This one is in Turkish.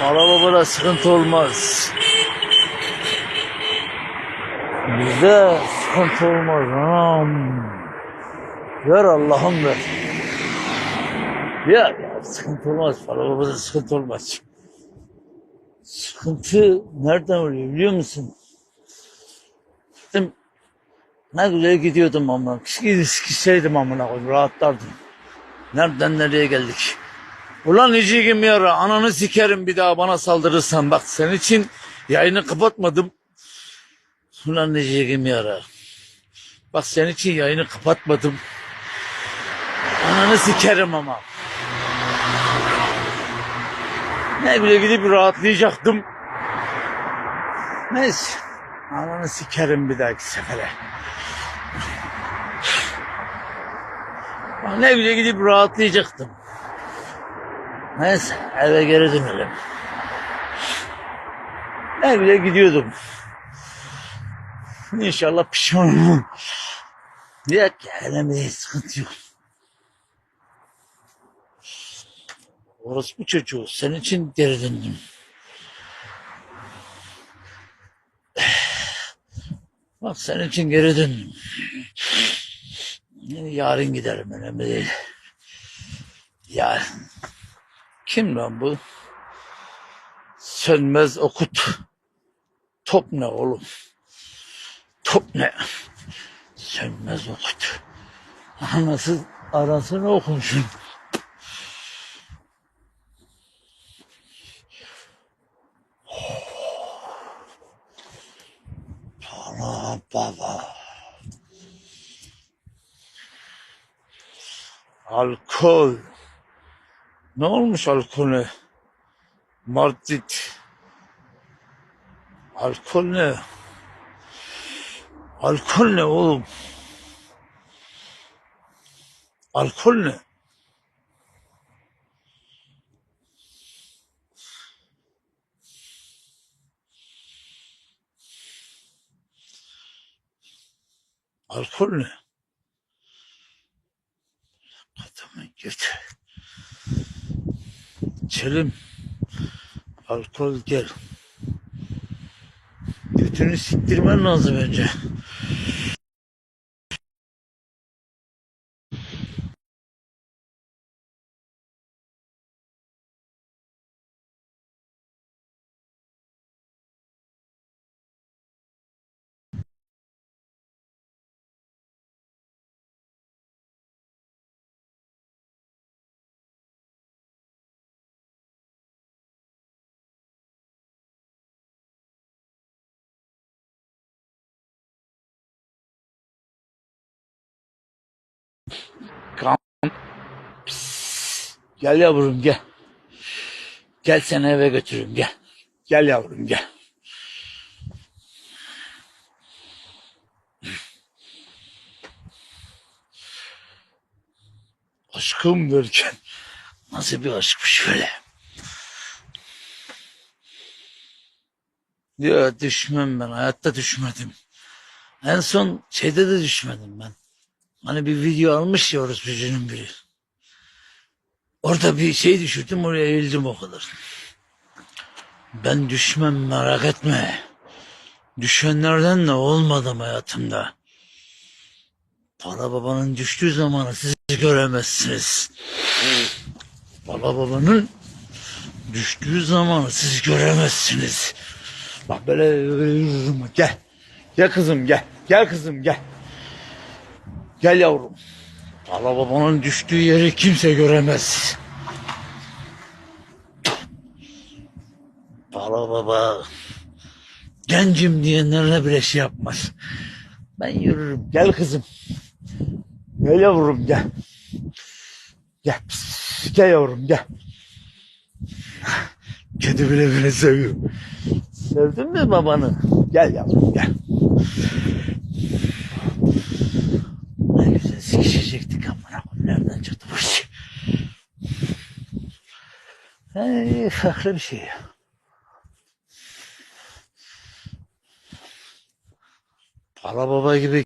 Para babada sıkıntı olmaz. Bizde sıkıntı olmaz. Anam. Ver Allah'ım ver. Ya, ya sıkıntı olmaz. Para babada sıkıntı olmaz. Sıkıntı nereden oluyor biliyor musun? Gittim. Ne güzel gidiyordum ama. Gitseydim amına koyayım rahatlardım. Nereden nereye geldik? Ulan icigim yara ananı sikerim bir daha bana saldırırsan bak senin için yayını kapatmadım. Ulan icigim yara. Bak senin için yayını kapatmadım. Ananı sikerim ama. Ne bile gidip rahatlayacaktım. Neyse. Ananı sikerim bir dahaki sefere. Ne bile gidip rahatlayacaktım. Neyse eve geri dönelim. Ne bile gidiyordum. İnşallah pişman olmam. Yok ya önemli sıkıntı yok. Orospu çocuğu senin için geri döndüm. Bak senin için geri döndüm. Yarın giderim önemli değil. Yarın. Kim lan bu? Sönmez okut. Top ne oğlum? Top ne? Sönmez okut. Anası arasını okumuşsun. Para baba. Alkol. Ne olmuş alkole? Martit. Alkol ne? Alkol ne oğlum? Alkol ne? Alkol ne? Adamın götü. Çelim. Alkol gel. Götünü siktirmen lazım önce. Gel yavrum gel. Gel seni eve götürürüm gel. Gel yavrum gel. Aşkım derken nasıl bir aşkmış böyle. Ya düşmem ben hayatta düşmedim. En son şeyde de düşmedim ben. Hani bir video almış ya orospucunun biri. Orada bir şey düşürdüm oraya eğildim o kadar. Ben düşmem merak etme. Düşenlerden de olmadım hayatımda. Para babanın düştüğü zamanı siz göremezsiniz. Para babanın düştüğü zamanı siz göremezsiniz. Bak böyle, böyle yürürüm. Gel. Gel kızım gel. Gel kızım gel. Gel yavrum. Ala babanın düştüğü yeri kimse göremez. Ala baba gencim diyenlerine bile şey yapmaz. Ben yürürüm. Gel kızım. Gel yavrum gel. Gel. Gel yavrum gel. Kedi bile bile seviyor. Sevdin mi babanı? Gel yavrum gel. Ne güzel sikişecektik amına koyayım. Nereden çıktı bu iş? Yani farklı bir şey. Para baba gibi